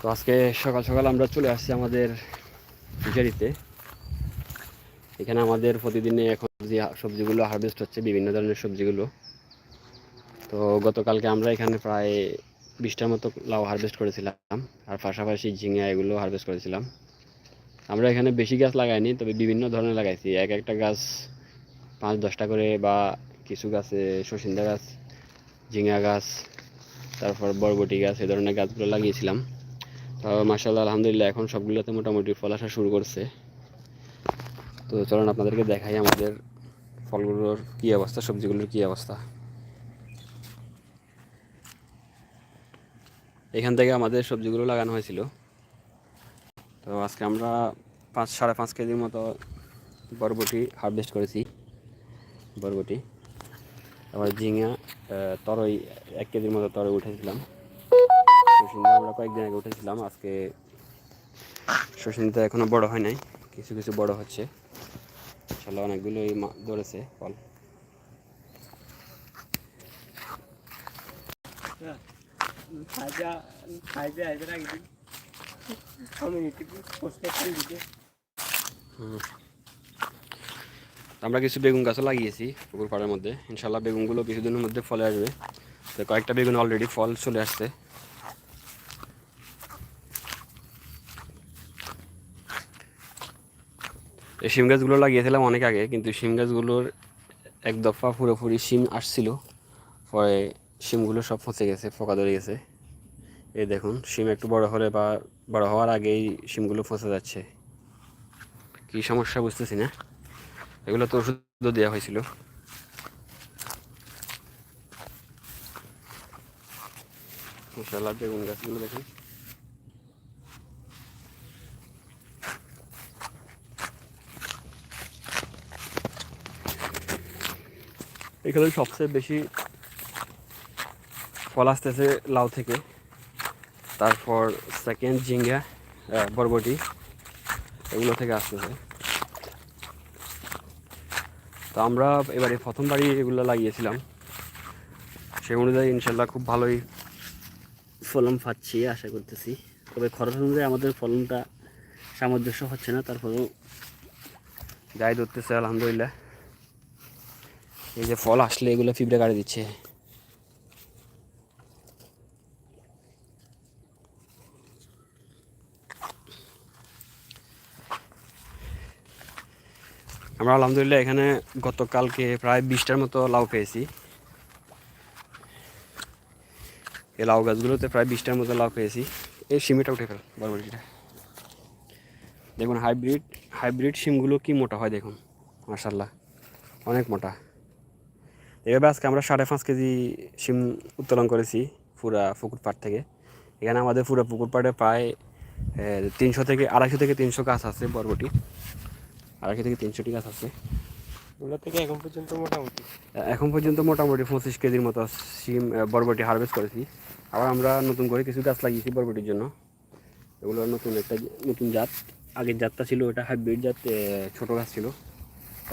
তো আজকে সকাল সকাল আমরা চলে আসছি আমাদের ফিশারিতে এখানে আমাদের প্রতিদিনে এখন যে সবজিগুলো হারভেস্ট হচ্ছে, বিভিন্ন ধরনের সবজিগুলো। তো গতকালকে আমরা এখানে প্রায় বিশটার মতো লাউ হারভেস্ট করেছিলাম, আর পাশাপাশি ঝিঙা এগুলো হারভেস্ট করেছিলাম। আমরা এখানে বেশি গাছ লাগাইনি, তবে বিভিন্ন ধরনের লাগাইছি। এক একটা গাছ পাঁচ, দশটা করে বা কিছু গাছে সসিন্দা গাছ, ঝিঙা গাছ, তারপর বরবটি গাছ, এ ধরনের গাছগুলো লাগিয়েছিলাম। তো মাসাল্লাহ আলহামদুলিল্লাহ, এখন সবগুলোতে মোটামুটি ফল আসা শুরু করছে। তো চলুন আপনাদেরকে দেখাই আমাদের ফলগুলোর কী অবস্থা, সবজিগুলোর কী অবস্থা। এখান থেকে আমাদের সবজিগুলো লাগানো হয়েছিল। তো আজকে আমরা পাঁচ, সাড়ে পাঁচ কেজির মতো বরবটি হারভেস্ট করেছি। বরবটি। তারপর ঝিঙা তরই, এক কেজির মতো তরই উঠেছিলাম। শসিন্দা আমরা কয়েকদিন আগে উঠেছিলাম, আজকে শসিন্দা এখনও বড় হয় নাই, কিছু কিছু বড় হচ্ছে। ইনশাল্লাহ অনেকগুলোই ধরেছে ফল। আমরা কিছু বেগুন গাছও লাগিয়েছি পুকুর পাড়ের মধ্যে। ইনশাল্লাহ বেগুনগুলো কিছুদিনের মধ্যে ফলে আসবে। তো কয়েকটা বেগুন অলরেডি ফল চলে আসছে। এই শিম গাছগুলো লাগিয়েছিলাম অনেক আগে, কিন্তু শিম গাছগুলোর এক দফা পুরোপুরি শিম আসছিল। পরে শিমগুলো সব ফসে গেছে, পোকা ধরে গেছে। এই দেখুন, শিম একটু বড় হলে বা বড় হওয়ার আগেই শিমগুলো ফসে যাচ্ছে। কী সমস্যা বুঝতেছি না। এগুলো তো ওষুধ দেওয়া হয়েছিল। মশালা বেগুন গাছগুলো দেখুন। এখানে সবচেয়ে বেশি ফল আসতেছে লাউ থেকে। তারপর সেকেন্ড ঝিঙ্গা বরবটি, এগুলো থেকে আসতেছে। তো আমরা এবারে প্রথমবারই এগুলো লাগিয়েছিলাম। সেই অনুযায়ী ইনশাল্লাহ খুব ভালোই ফলন পাচ্ছি, আশা করতেছি। তবে খরচ অনুযায়ী আমাদের ফলনটা সামঞ্জস্য হচ্ছে না, তারপরেও যাই ধরতেছে, আলহামদুলিল্লাহ। এই যে ফল আসলে এগুলো ফিবড়ে কাটে দিচ্ছে। আমরা আলহামদুলিল্লাহ এখানে গতকালকে প্রায় বিশটার মতো লাউ পেয়েছি। এই লাউ গাছগুলোতে প্রায় বিশটার মতো লাউ পেয়েছি। এই সিমিটা উঠে ফেল, বরবটিটা। দেখুন, হাইব্রিড হাইব্রিড সিমগুলো কি মোটা হয় দেখুন মার্শাল্লাহ অনেক মোটা। এভাবে আজকে আমরা সাড়ে পাঁচ কেজি সিম উত্তোলন করেছি পুরা পুকুর পাড় থেকে। এখানে আমাদের পুরো পুকুর পাড়ে প্রায় তিনশো থেকে আড়াইশো থেকে তিনশো গাছ আছে বরবটি। আড়াইশো থেকে তিনশোটি গাছ আছে। ওগুলো থেকে এখন পর্যন্ত মোটামুটি? এখন পর্যন্ত মোটামুটি পঁচিশ কেজির মতো সিম আহ, বরবটি হারভেস্ট করেছি। আবার আমরা নতুন করে কিছু গাছ লাগিয়েছি বরবটির জন্য। এগুলো নতুন একটা নতুন জাত। আগের জাতটা ছিল ওটা হাইব্রিড জাত ছোটো গাছ ছিল।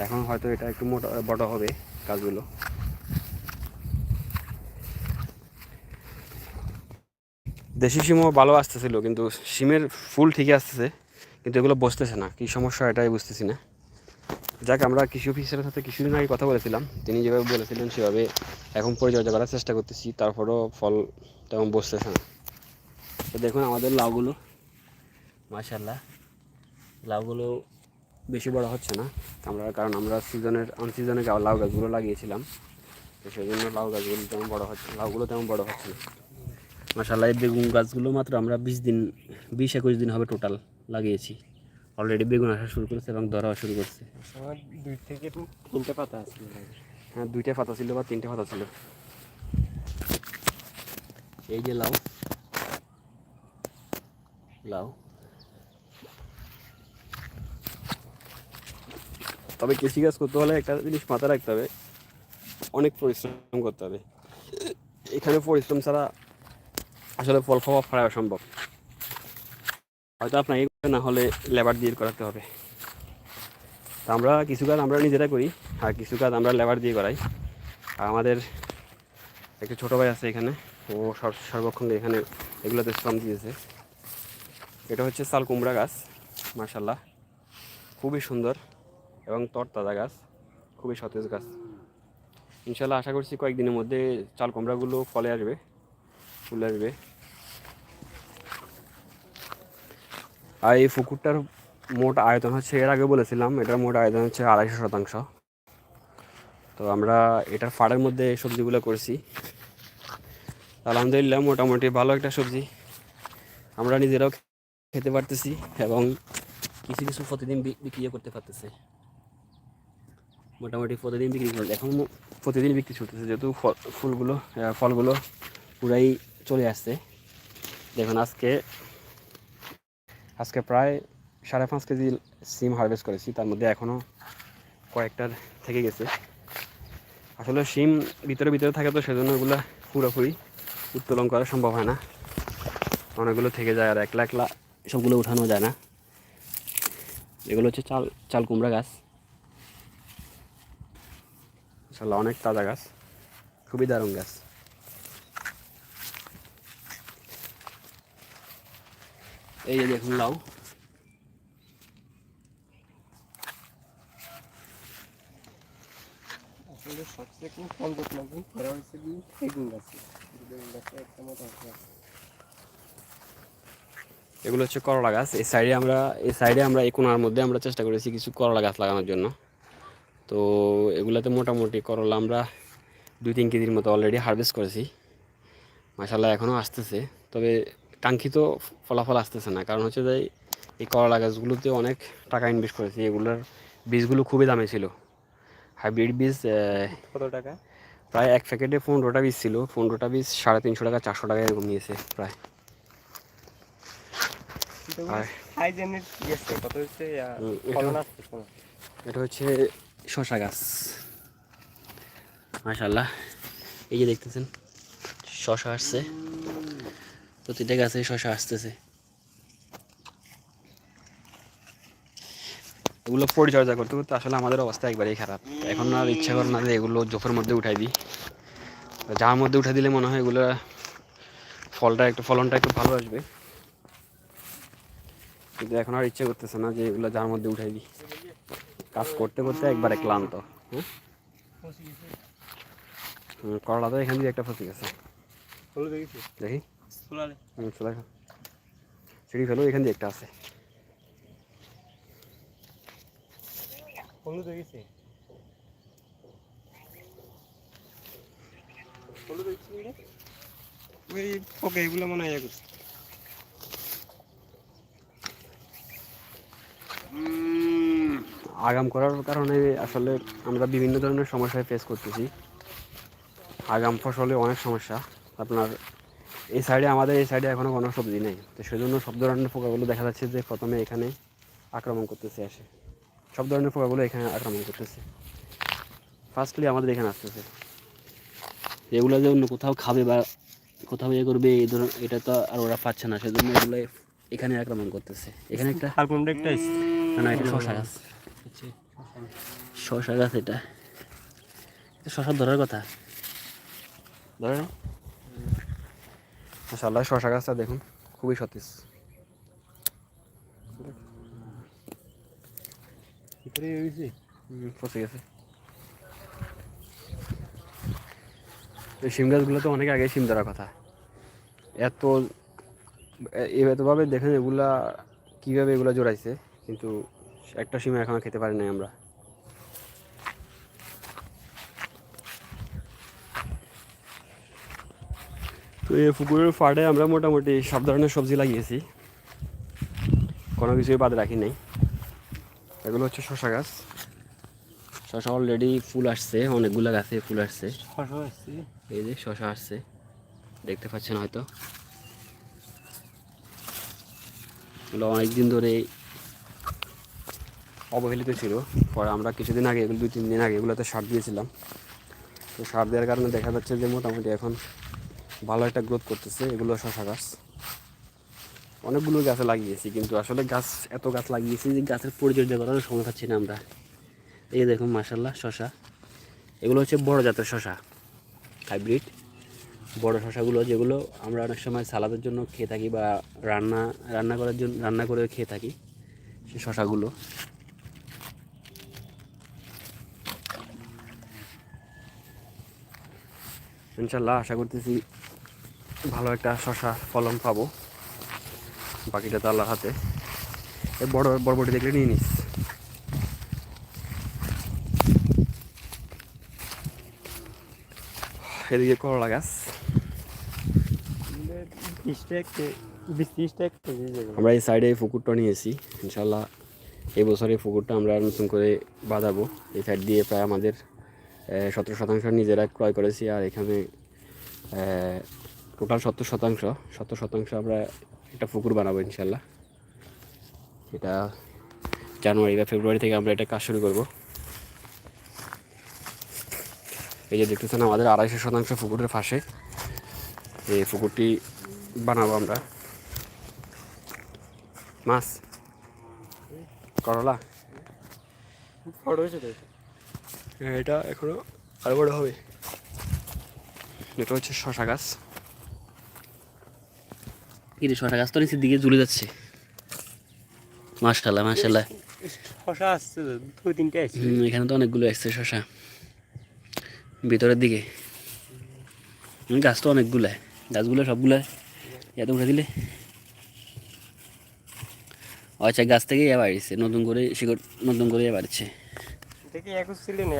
এখন হয়তো এটা একটু মোটা বড় হবে। গাছগুলো দেশি সিমও ভালো আসতেছিল, কিন্তু সিমের ফুল ঠিকই আসতেছে, কিন্তু এগুলো বসতেছে না। কী সমস্যা এটাই বুঝতেছি না। যাক, আমরা কৃষি অফিসারের সাথে কিছুদিন আগে কথা বলেছিলাম। তিনি যেভাবে বলেছিলেন, সেভাবে এখন পরিচর্যা করার চেষ্টা করতেছি, তারপরেও ফল তেমন বসতেছে না। তো দেখুন আমাদের লাউগুলো। মাশাল্লাহ লাউগুলো বেশি বড় হচ্ছে না। আমরা কারণ আমরা সিজনের আনসিজনে লাউ গাছগুলো লাগিয়েছিলাম। তো সেই জন্য লাউ গাছগুলো তেমন বড় হচ্ছে লাউগুলো তেমন বড় হচ্ছে না। মাশাল্লাহ এই বেগুন গাছগুলো মাত্র আমরা বিশ দিন বিশ একুশ দিন হবে টোটাল লাগিয়েছি। অলরেডি বেগুন আসা শুরু করেছে এবং ধরা শুরু করছে। দুই থেকে তিনটে পাতা আছে। হ্যাঁ দুইটা পাতা ছিল বা তিনটে পাতা ছিল। এই যে লাউ। লাউ। তবে কৃষি কাজ করতে হলে একটা জিনিস মাথায় রাখতে হবে, অনেক পরিশ্রম করতে হবে। এখানে পরিশ্রম ছাড়া আসলে ফল খাওয়া প্রায় সম্ভব হয়তো আপনাকে না হলে লেবার দিয়ে করাতে হবে। তা আমরা কিছু কাজ আমরা নিজেরা করি, আর কিছু কাজ আমরা লেবার দিয়ে করাই। আর আমাদের একটা ছোটো ভাই আছে এখানে, ও সর- সর্বক্ষণ এখানে এগুলোতে শ্রম দিয়েছে। এটা হচ্ছে চাল কুমড়া গাছ মার্শাল্লাহ খুবই সুন্দর। এবং তরতাজা গাছ, খুবই সতেজ গাছ। ইনশাল্লাহ আশা করছি কয়েকদিনের মধ্যে চাল কুমড়াগুলো ফলে আসবে, ফুলে আসবে। আর এই পুকুরটার মোট আয়তন হচ্ছে, এর আগে বলেছিলাম, এটার মোট আয়তন হচ্ছে আড়াইশো শতাংশ। তো আমরা এটার ফাড়ের মধ্যে সবজিগুলো করেছি। আলহামদুলিল্লাহ, মোটামুটি ভালো একটা সবজি। আমরা নিজেরাও খেতে পারতেছি এবং কিছু কিছু প্রতিদিন বিক্রিও করতে পারতেছে। মোটামুটি প্রতিদিন বিক্রি করে এখন প্রতিদিন বিক্রি চলতেছে, যেহেতু ফুলগুলো ফলগুলো পুরাই চলে আসছে। দেখুন, আজকে আজকে প্রায় সাড়ে পাঁচ কেজি সিম হারভেস্ট করেছি, তার মধ্যে এখনও কয়েকটার থেকে গেছে। আসলে সিম ভিতরে ভিতরে থাকে তো, সেজন্য ওগুলো পুরোপুরি উত্তোলন করা সম্ভব হয় না। অনেকগুলো থেকে যায় আর একলা একলা সবগুলো উঠানো যায় না। এগুলো হচ্ছে চাল চাল কুমড়া গাছ। মাশাআল্লাহ অনেক তাজা গাছ। খুবই দারুণ গাছ। এই যে দেখুন লাউ। সবচেয়ে খুব কম যত্ন করা হয়েছে বেগুন গাছে। বেগুন গাছে একটা মতো এগুলো হচ্ছে করলা গাছ। এই সাইডে আমরা এই সাইডে আমরা এই কোনার মধ্যে আমরা চেষ্টা করেছি কিছু করলা গাছ লাগানোর জন্য। তো এগুলাতে মোটামুটি করলা আমরা দুই তিন কেজির মতো অলরেডি হারভেস্ট করেছি। মাসাল্লাহ এখনও আসতেছে। তবে কাঙ্ক্ষিত ফলাফল আসতেছে না। কারণ হচ্ছে যে এই করলা গাছগুলোতে অনেক টাকা ইনভেস্ট করেছি। এগুলোর বীজগুলো খুবই দামে ছিল। হাইব্রিড বীজ কত টাকা? প্রায় এক প্যাকেটে পনেরোটা বীজ ছিল। পনেরোটা বীজ সাড়ে তিনশো টাকা চারশো টাকা এরকম নিয়েছে প্রায়। এটা হচ্ছে শশা গাছ। মাশাল্লাহ এই যে দেখতেছেন শশা আসছে। প্রতিটা গাছে শশা আসতেছে। এগুলো পরিচর্যা করতে করতে আসলে আমাদের অবস্থা একবারেই খারাপ। এখন আর ইচ্ছা করে না যে এগুলো জোফের মধ্যে উঠাই দিই। যার মধ্যে উঠাই দিলে মনে হয় এগুলো ফলটা একটু, ফলনটা একটু ভালো আসবে। কিন্তু এখন আর ইচ্ছে করতেছে না যে এগুলো যার মধ্যে উঠাই দিই। কাজ করতে করতে একবারে ক্লান্ত। হ্যাঁ হুম, করলা তো এখান দিয়ে একটা ফসে গেছে দেখি। হুম। সিঁড়ি ফেলো এখান দিয়ে একটা আছে। হলুদ হয়ে গেছে হলুদ হয়ে ওই পোকা এগুলো মনে হয় ইয়ে করছে। আগাম করার কারণে আসলে আমরা বিভিন্ন ধরনের সমস্যায় ফেস করতেছি। আগাম ফসলে অনেক সমস্যা। আপনার এই সাইডে আমাদের এই সাইডে এখনও কোনো সবজি নেই। তো সেজন্য সব ধরনের পোকাগুলো দেখা যাচ্ছে যে প্রথমে এখানে আক্রমণ করতেছে আসে সব ধরনের পোকাগুলো এখানে আক্রমণ করতেছে। ফার্স্টলি আমাদের এখানে আসতেছে। এগুলো যে অন্য কোথাও খাবে বা কোথাও ইয়ে করবে এই ধরনের এটা তো আর ওরা পাচ্ছে না। সেজন্য এগুলো এখানে আক্রমণ করতেছে। এখানে একটা আর কোনটা একটা না না এটা শশা গাছ শশা গাছ এটা। এটা শশা ধরার কথা? ধরে না মাশাআল্লাহ শশা গাছটা দেখুন খুবই সতেজ। ভিতরে গেছে? এই শিম গাছগুলো তো অনেক আগে শিম ধরার কথা। এত এতভাবে দেখেন এগুলা কীভাবে এগুলা জোড়াইছে কিন্তু একটা শিম এখনও খেতে পারি নাই আমরা। তো এই পুকুরের ফাড়ে আমরা মোটামুটি সব ধরনের সবজি লাগিয়েছি। কোনো কিছুই বাদ রাখি নাই। এগুলো হচ্ছে শশা গাছ। শশা অলরেডি ফুল আসছে অনেকগুলো গাছে ফুল আসছে। আসছে। এই যে শশা আসছে দেখতে পাচ্ছেন হয়তো। এগুলো অনেকদিন ধরে অবহেলিত ছিল। পরে আমরা কিছুদিন আগে এগুলো দুই তিন দিন আগে এগুলোতে সার দিয়েছিলাম। তো সার দেওয়ার কারণে দেখা যাচ্ছে যে মোটামুটি এখন ভালো একটা গ্রোথ করতেছে এগুলো শশা গাছ। অনেকগুলো গাছে লাগিয়েছি, কিন্তু আসলে গাছ, এত গাছ লাগিয়েছি যে গাছের পরিচর্যা করার সময় পাচ্ছি না আমরা। এই দেখুন মাসাল্লাহ শশা। এগুলো হচ্ছে বড় জাতের শশা হাইব্রিড বড় শশাগুলো যেগুলো আমরা অনেক সময় সালাদের জন্য খেয়ে থাকি বা রান্না রান্না করার জন্য, রান্না করে খেয়ে থাকি, সেই শশাগুলো। ইনশাল্লাহ আশা করতেছি ভালো একটা শশা ফলন পাবো। বাকিটা তো আল্লাহর হাতে। বড় বড়বটি দেখলে নিয়ে নিস। এদিকে করলা গাছ। আমরা এই সাইডে এই পুকুরটা নিয়েছি। ইনশাল্লাহ এই বছর এই পুকুরটা আমরা নতুন করে বাঁধাবো। এই সাইড দিয়ে প্রায় আমাদের সতেরো শতাংশ নিজেরা ক্রয় করেছি আর এখানে টোটাল সত্তর শতাংশ। সত্তর শতাংশ আমরা একটা পুকুর বানাবো ইনশাল্লাহ এটা জানুয়ারি বা ফেব্রুয়ারি থেকে আমরা এটা কাজ শুরু করব। এই যে দেখতেছেন আমাদের আড়াইশো শতাংশ পুকুরের পাশে এই পুকুরটি বানাবো আমরা। মাছ? করলা? এটা। এটা এখনও আরও বড় হবে। এটা হচ্ছে শশা গাছ। কি রে শশা গাছ তো নিচের দিকে ঝুলে যাচ্ছে। মাশাল্লাহ মাশাল্লাহ শশা আসছে দুই তিনটে হুম, এখানে তো অনেকগুলো আসছে শশা। ভিতরের দিকে। গাছ তো অনেকগুলো গাছগুলো সবগুলো এত উঠে দিলে। আচ্ছা গাছ থেকে ইয়ে বাড়িছে নতুন করে শিকড় নতুন করে ইয়ে বাড়ছে দেখি এক ছিলেন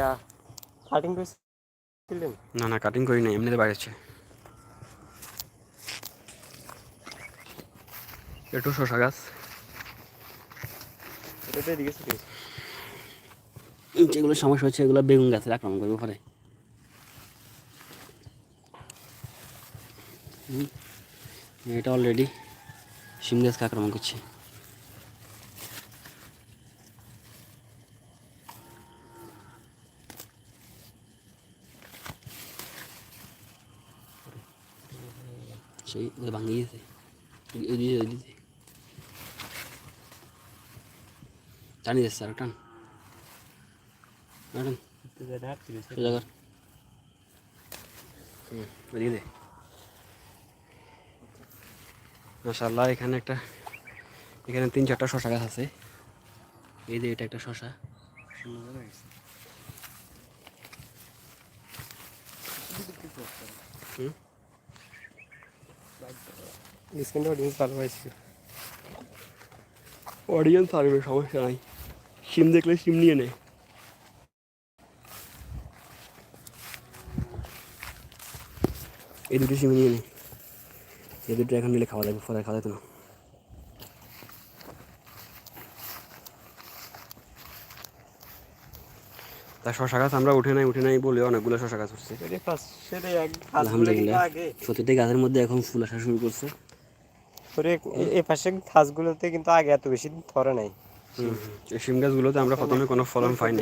কাটিং করছিলেন না না কাটিং করি না এমনিতে বাড়ছে একটু শশা গাছ যেগুলো সমস্যা হচ্ছে এগুলো বেগুন গাছের আক্রমণ করবে পরে এটা অলরেডি শিম গাছকে আক্রমণ করছে। ওদের ভাঙিয়ে গেছে ওই- ওই দিকে ওই দিকে টানি যাচ্ছে আর টান টান সোজা কর হুম ওদিকে দে মাশাল্লাহ এখানে একটা এখানে তিন চারটা শশা গাছ আছে এই যে এটা একটা শশা হুম ডিসকাউন্ট অডিয়েন্স ভালো অডিয়েন্স আসবে সমস্যা নাই। সিম দেখলে সিম নিয়ে নেয় এই দুটো সিম নিয়ে নেয় এই দুটো এখন নিলে খাওয়া যাবে পরে খাওয়া যেত না। তা শশা গাছ আমরা উঠে নাই উঠে নাই বলে অনেকগুলো শশা গাছ উঠছে। আলহামদুলিল্লাহ। প্রতিটি গাছের মধ্যে এখন ফুল আসা শুরু করছে। করে এ- এ পাশে ঘাসগুলোতে কিন্তু আগে এত বেশি ধরে নাই। এই সিম গাছগুলোতে আমরা প্রথমে কোনো ফলন পাইনি।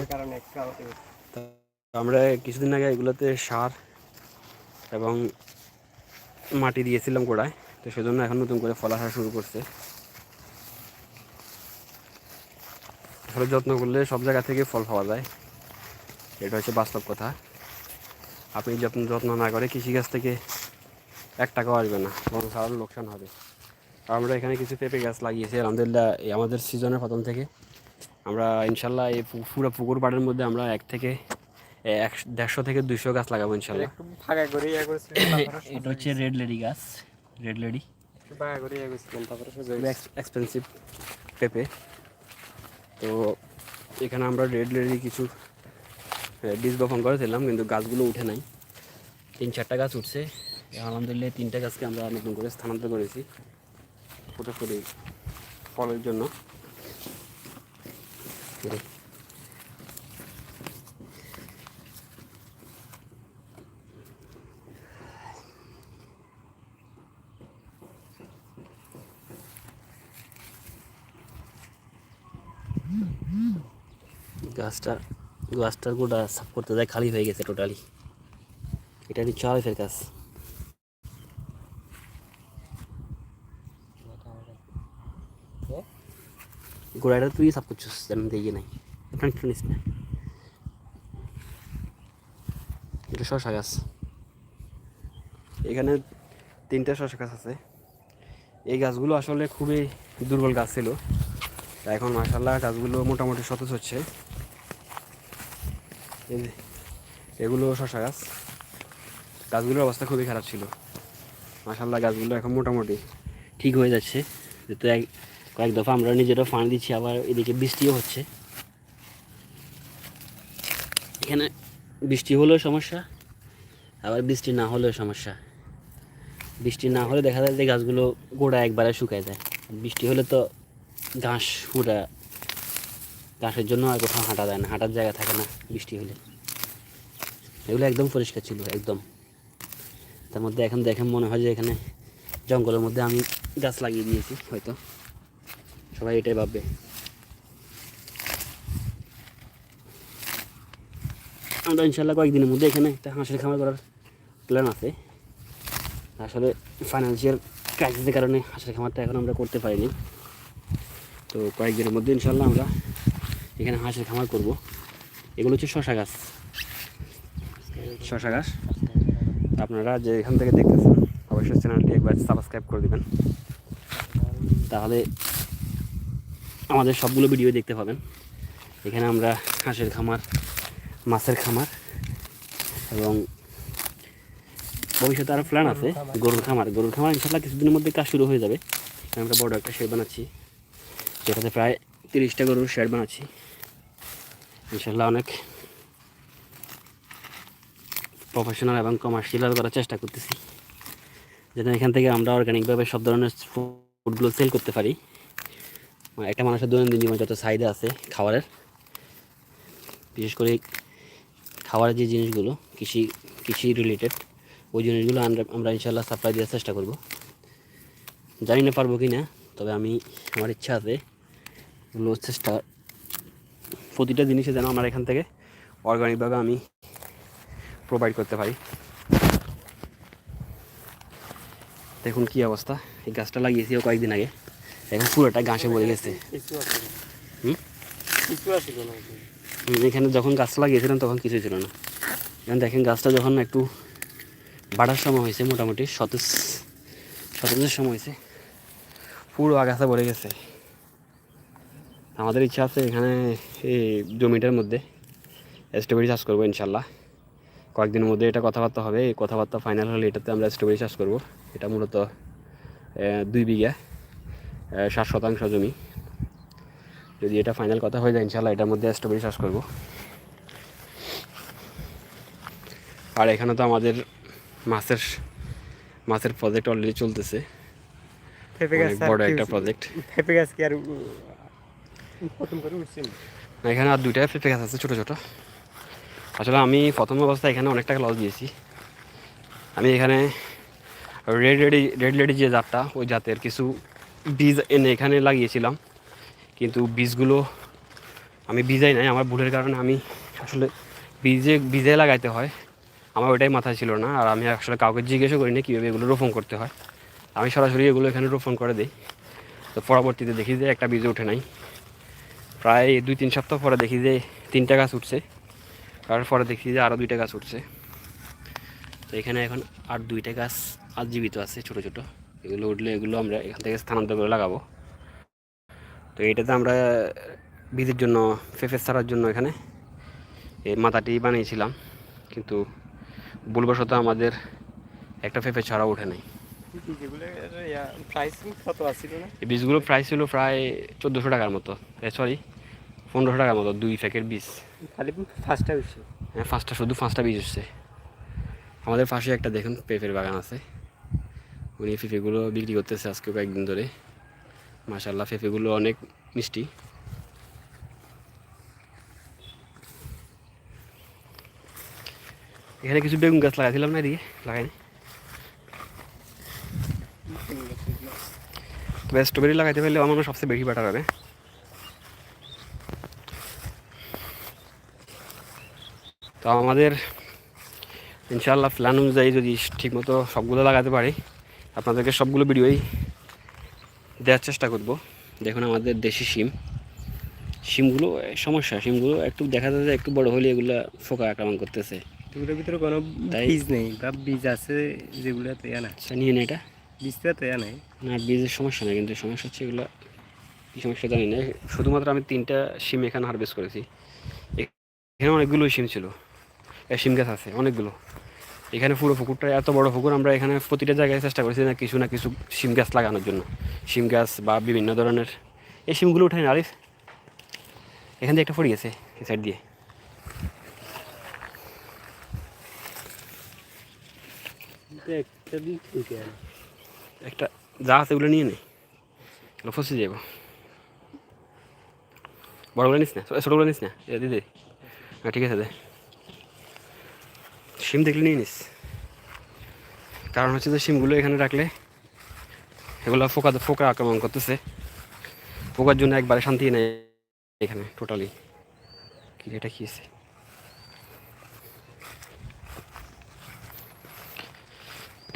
আমরা কিছুদিন আগে এগুলোতে সার এবং মাটি দিয়েছিলাম গোড়ায় তো সেজন্য এখন নতুন করে ফল আসা শুরু করছে। আসলে যত্ন করলে সব জায়গা থেকে ফল পাওয়া যায়। এটা হচ্ছে বাস্তব কথা। আপনি যত্ন যত্ন না করে কৃষিকাজ থেকে এক টাকাও আসবে না বরং সারা লোকসান হবে। আমরা এখানে কিছু পেঁপে গাছ লাগিয়েছি আলহামদুলিল্লাহ আমাদের সিজনের প্রথম থেকে। আমরা ইনশাল্লাহ এই পু- পুরো পুকুর পাড়ের মধ্যে আমরা এক থেকে এক দেড়শো থেকে দুইশো গাছ লাগাবো ইনশাল্লাহ। ফাঁকা করে ইয়ে এটা হচ্ছে রেড লেডি গাছ রেড লেডি ফাঁকা করে ইয়ে এক্সপেন্সিভ পেঁপে। তো এখানে আমরা রেড লেডি কিছু বীজ বপন করেছিলাম কিন্তু গাছগুলো উঠে নাই। তিন চারটা গাছ উঠছে। আলহামদুলিল্লাহ তিনটা গাছকে আমরা নতুন করে স্থানান্তর করেছি। ফটোফটি ফলের জন্য। গাছটা গাছটার গোটা সাফ করতে যায়, খালি হয়ে গেছে টোটালি এটা হচ্ছে আলিফের গাছ গোড়াটা তুই সাফ করছিস জানেন দিয়ে নাই আপনার একটু নিস না এটা শশা এখানে তিনটে শশা গাছ আছে। এই গাছগুলো আসলে খুবই দুর্বল গাছ ছিল। এখন মাসাল্লাহ গাছগুলো মোটামুটি সতেজ হচ্ছে। এগুলো শশা গাছ গাছগুলোর অবস্থা খুবই খারাপ ছিল। মাসাল্লাহ গাছগুলো এখন মোটামুটি ঠিক হয়ে যাচ্ছে। যেহেতু কয়েক দফা আমরা নিজেরাও পানি দিচ্ছি, আবার এদিকে বৃষ্টিও হচ্ছে। এখানে বৃষ্টি হলেও সমস্যা, আবার বৃষ্টি না হলেও সমস্যা। বৃষ্টি না হলে দেখা যায় যে গাছগুলো গোড়া একবারে শুকায় যায়। বৃষ্টি হলে তো ঘাস পুরা ঘাসের জন্য আর কোথাও হাঁটা যায় না, হাঁটার জায়গা থাকে না বৃষ্টি হলে। এগুলো একদম পরিষ্কার ছিল, একদম। তার মধ্যে এখন দেখেন মনে হয় যে এখানে জঙ্গলের মধ্যে আমি গাছ লাগিয়ে দিয়েছি, হয়তো। সবাই এটাই ভাববে। আমরা ইনশাল্লাহ কয়েকদিনের মধ্যে এখানে একটা হাঁসের খামার করার প্ল্যান আছে। আসলে ফাইন্যান্সিয়াল ক্রাইসিসের কারণে হাঁসের খামারটা এখন আমরা করতে পারিনি। তো কয়েকদিনের মধ্যে ইনশাল্লাহ আমরা এখানে হাঁসের খামার করব। এগুলো হচ্ছে শশা গাছ। শশা গাছ। আপনারা যে এখান থেকে দেখতেছেন, অবশ্যই চ্যানেলটি একবার সাবস্ক্রাইব করে দেবেন। তাহলে আমাদের সবগুলো ভিডিও দেখতে পাবেন। এখানে আমরা হাঁসের খামার, মাছের খামার এবং ভবিষ্যতে আরও প্ল্যান আছে গরুর খামার। গরুর খামার ইনশাল্লাহ কিছুদিনের মধ্যে কাজ শুরু হয়ে যাবে। আমরা বড় একটা শেড বানাচ্ছি, যেটাতে প্রায় তিরিশটা গরুর শেড বানাচ্ছি। ইনশাল্লাহ অনেক প্রফেশনাল এবং কমার্শিয়াল করার চেষ্টা করতেছি। যেন এখান থেকে আমরা অর্গানিকভাবে সব ধরনের ফুডগুলো সেল করতে পারি। একটা মানুষের দৈনন্দিন জীবনে যত চাহিদা আছে খাবারের, বিশেষ করে খাবারের যে জিনিসগুলো, কৃষি কৃষি রিলেটেড ওই জিনিসগুলো আমরা আমরা ইনশাল্লাহ সাপ্লাই দেওয়ার চেষ্টা করব। জানি না পারব কি না তবে আমি, আমার ইচ্ছা আছে এগুলো চেষ্টা, প্রতিটা জিনিসে যেন আমার এখান থেকে অর্গানিকভাবে আমি প্রোভাইড করতে পারি। দেখুন কি অবস্থা, এই গাছটা লাগিয়েছিও কয়েকদিন আগে। এখন পুরোটা ঘাসে ভরে গেছে। এখানে। যখন গাছটা লাগিয়েছিলাম তখন কিছু ছিল না। এখন দেখেন গাছটা যখন একটু বাড়ার সময় হয়েছে, মোটামুটি সতেজ সতেজের সময় হয়েছে, পুরো আগাছা ভরে গেছে। আমাদের ইচ্ছা আছে এখানে এই জমিটার মধ্যে স্ট্রবেরি চাষ করব ইনশাল্লাহ। কয়েকদিনের মধ্যে এটা কথাবার্তা হবে, এই কথাবার্তা ফাইনাল হলে এটাতে আমরা স্ট্রবেরি চাষ করব। এটা মূলত দুই বিঘা। ষাট শতাংশ জমি। যদি এটা ফাইনাল কথা হয়ে যায় ইনশাল্লাহ এটার মধ্যে স্ট্রবেরি চাষ করব। আর এখানে তো আমাদের মাছের মাছের প্রজেক্ট অলরেডি চলতেছে। বড় একটা প্রজেক্ট পেঁপে গাছ কি আর প্রথম করে উঠছে? এখানে আর দুইটা পেঁপে গাছ আছে ছোটো ছোটো। আসলে আমি প্রথম অবস্থায় এখানে অনেক টাকা লস দিয়েছি। আমি এখানে রেড রেডি রেড লেডি যে জাতটা ওই জাতের কিছু বীজ এনে এখানে লাগিয়েছিলাম। কিন্তু বীজগুলো আমি বীজাই নাই। আমার ভুলের কারণে আমি আসলে বীজে বীজে লাগাইতে হয়। আমার ওইটাই মাথায় ছিল না। আর আমি আসলে কাউকে জিজ্ঞেসও করিনি কীভাবে এগুলো রোপণ করতে হয়। আমি সরাসরি এগুলো এখানে রোপণ করে দিই। তো পরবর্তীতে দেখি যে একটা বীজ উঠে নাই। প্রায় দুই, তিন সপ্তাহ পরে দেখি যে তিনটা গাছ উঠছে। তারপরে দেখি যে আরও দুইটা গাছ উঠছে। তো এখানে এখন আর দুইটা গাছ আর জীবিত আছে ছোট ছোট। এগুলো উঠলে এগুলো আমরা এখান থেকে স্থানান্তর করে লাগাবো। তো এটাতে আমরা বীজের জন্য ফেফে ছাড়ার জন্য এখানে এই মাথাটি বানিয়েছিলাম। কিন্তু ভুলবশত আমাদের একটা ফেফে ছাড়া ওঠে নাই। এই বীজগুলো প্রাইস ছিল প্রায় চোদ্দোশো টাকার মতো। সরি পনেরোশো টাকার মতো দুই প্যাকেট বীজ। খালি ফার্স্টটা হ্যাঁ পাঁচটা শুধু পাঁচটা বীজ হচ্ছে আমাদের পাশে একটা দেখুন পেঁপের বাগান আছে। উনি পেঁপেগুলো বিক্রি করতেছে আজকে কয়েকদিন ধরে। মাশাল্লাহ পেঁপেগুলো অনেক মিষ্টি। এখানে কিছু বেগুন গাছ লাগাইছিলাম না এদিকে? লাগাইনি? তবে স্ট্রবেরি লাগাইতে পারলে আমার সবচেয়ে বেশি বেটার হবে। তো আমাদের ইনশাআল্লাহ প্ল্যান অনুযায়ী যদি ঠিকমতো সবগুলো লাগাতে পারি আপনাদেরকে সবগুলো ভিডিওই দেওয়ার চেষ্টা করব। দেখুন আমাদের দেশি শিম। শিমগুলো সমস্যা। শিমগুলো একটু দেখা যায় যে একটু বড় হলে এগুলো ফোকা আক্রমণ করতেছে। এগুলোর ভিতরে কোনো? বীজ নেই বা বীজ আছে যেগুলো তো ইয়া না। আচ্ছা নিয়ে নে এটা। বীজটা তো ইয়া নাই। না বীজের সমস্যা নেই কিন্তু সমস্যা হচ্ছে এগুলো কী সমস্যা জানি না। শুধুমাত্র আমি তিনটা সিম এখানে হারভেস্ট করেছি। এখানে অনেকগুলো সিম ছিল। সিম গাছ আছে অনেকগুলো। এখানে পুরো পুকুরটা, এত বড় পুকুর, আমরা এখানে প্রতিটা জায়গায় চেষ্টা করেছি না কিছু না কিছু শিম গাছ লাগানোর জন্য। শিম গাছ বা বিভিন্ন ধরনের, এই শিমগুলো উঠাই না আরিফ। এখান দিয়ে একটা পড়ে গেছে এই সাইড দিয়ে। একটা যা আছে ওগুলো নিয়ে নে। এগুলো ফসে যাব বড়গুলো নিস না ছোটোগুলো নিস না? দিদি হ্যাঁ ঠিক আছে, দে। সিম দেখলে নিয়ে নিস। কারণ হচ্ছে যে সিমগুলো এখানে রাখলে এগুলো ফোকা ফোকা আক্রমণ করতেছে। ফোকার জন্য একবারে শান্তি নেই এখানে টোটালি কি এটা আছে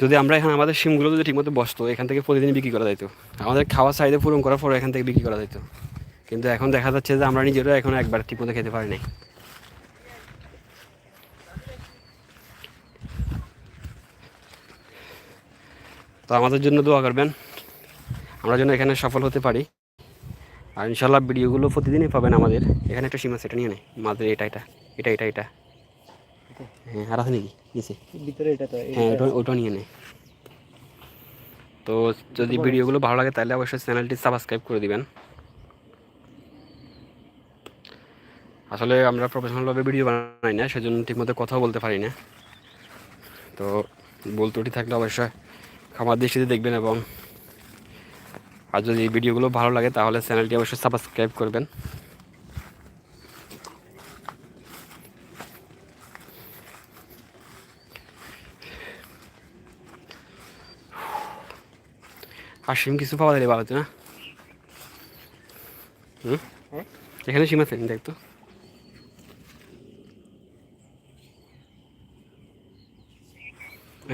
যদি আমরা এখানে আমাদের সিমগুলো যদি ঠিকমতো বসতো, এখান থেকে প্রতিদিন বিক্রি করা যেত আমাদের খাওয়ার চাহিদা পূরণ করার পর এখান থেকে বিক্রি করা যেত কিন্তু এখন দেখা যাচ্ছে যে আমরা নিজেরা এখন একবার ঠিকমতো খেতে পারি নাই। তো আমাদের জন্য দোয়া করবেন। আমরা যেন এখানে সফল হতে পারি। আর ইনশাল্লাহ ভিডিওগুলো প্রতিদিনই পাবেন আমাদের। এখানে একটা সীমা সেটা নিয়ে নেই মাদের এটা এটা এটা এটা এটা। হ্যাঁ আর আছে নাকি? নিচে। ভিতরে এটা তো হ্যাঁ ওটা ওটা নিয়ে নে তো যদি ভিডিওগুলো ভালো লাগে তাহলে অবশ্যই চ্যানেলটি সাবস্ক্রাইব করে দিবেন। আসলে আমরা প্রফেশনালভাবে ভিডিও বানাই না সেজন্য ঠিকমতো কথাও বলতে পারি না। তো ত্রুটি থাকলে অবশ্যই খামার দৃষ্টিতে দেখবেন এবং আর যদি এই ভিডিওগুলো ভালো লাগে তাহলে চ্যানেলটি অবশ্যই সাবস্ক্রাইব করবেন। আর সিম কিছু পাওয়া যায় ভালো হতো না? এখানে সিম আছে, দেখ তো।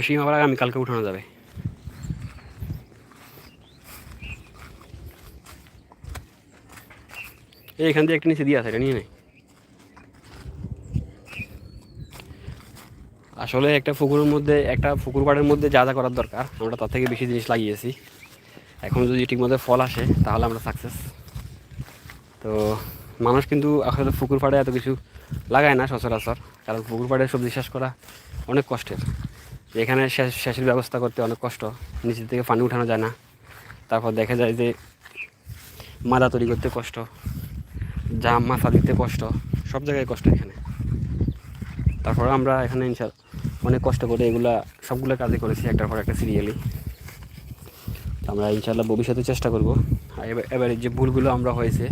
সিম আবার আমি কালকে উঠানো যাবে। এই এখান দিয়ে একটা নিচে দিয়ে আছে এটা নিয়ে। নেই আসলে একটা পুকুরের মধ্যে, একটা পুকুর পাড়ের মধ্যে যা যা করার দরকার, আমরা তার থেকে বেশি জিনিস লাগিয়েছি। এখন যদি ঠিকমতো ফল আসে, তাহলে আমরা সাকসেস তো মানুষ কিন্তু আসলে পুকুর পাড়ে এত কিছু লাগায় না সচরাচর, কারণ পুকুর পাড়ে সবজি চাষ করা অনেক কষ্টের। এখানে সেচের ব্যবস্থা করতে অনেক কষ্ট, নিচে থেকে পানি উঠানো যায় না। তারপর দেখা যায় যে মাদা তৈরি করতে কষ্ট। জাম মাথা দিতে কষ্ট, সব জায়গায় কষ্ট এখানে। তারপরে আমরা এখানে ইনশাল অনেক কষ্ট করে এগুলা, সবগুলো কাজই করেছি একটার পর একটা সিরিয়ালি আমরা ইনশাল্লাহ ভবিষ্যতে চেষ্টা করব। এবার যে ভুলগুলো আমরা হয়েছে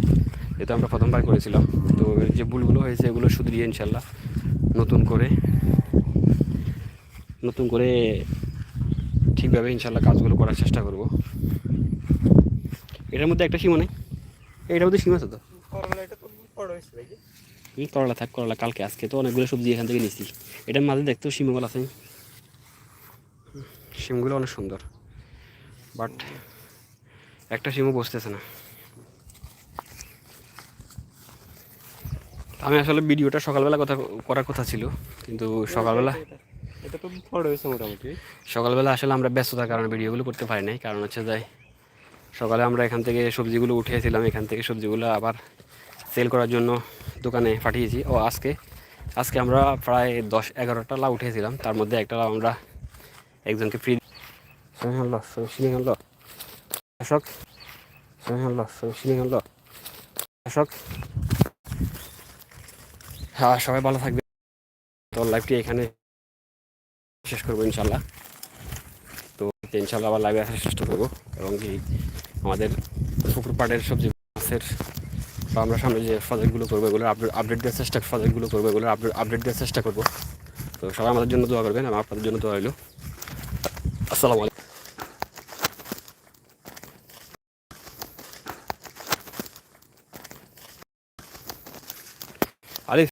যেহেতু আমরা প্রথমবার করেছিলাম। তো যে ভুলগুলো হয়েছে, এগুলো শুধরিয়ে ইনশাল্লাহ নতুন করে নতুন করে ঠিকভাবে ইনশাল্লাহ কাজগুলো করার চেষ্টা করব। এটার মধ্যে একটা সীমা নেই? এটার মধ্যে সীমা আছে তো করলা এটা তো বড় হয়েছে ভাই হুম, করলা থাক করলা কালকে আজকে তো অনেকগুলো সবজি এখান থেকে নিছি এটার মাঝে দেখতেও শিমগুলো আছে। শিমগুলো অনেক সুন্দর বাট একটা শিমও বসতেছে না। আমি আসলে ভিডিওটা সকালবেলা কথা করার কথা ছিল কিন্তু সকালবেলা এটা- এটা তো বড় হয়েছে মোটামুটি। সকালবেলা আসলে আমরা ব্যস্ততার কারণে ভিডিওগুলো করতে পারি নাই কারণ হচ্ছে যাই সকালে আমরা এখান থেকে সবজিগুলো উঠিয়েছিলাম এখান থেকে সবজিগুলো আবার সেল করার জন্য দোকানে পাঠিয়েছি। ও আজকে আজকে আমরা প্রায় দশ এগারোটা লাউ উঠিয়েছিলাম তার মধ্যে একটা লাউ আমরা একজনকে ফ্রি হ্যাঁ সবাই ভালো থাকবে তো লাইভটি এখানে শেষ করব ইনশাল্লাহ তো ইনশাল্লাহ আবার লাইভে আসার চেষ্টা করব। এবং কি আমাদের পুকুর পাড়ের সবজি মাছের বা আমরা সামনে যে প্রজেক্টগুলো করব এগুলো আপডেট আপডেট দেওয়ার চেষ্টা প্রজেক্টগুলো করব এগুলো আপডেট আপডেট দেওয়ার চেষ্টা করব। তো সবাই আমাদের জন্য দোয়া করবেন এবং আপনাদের জন্য দোয়া রইল। আসসালামু আলাইকুম।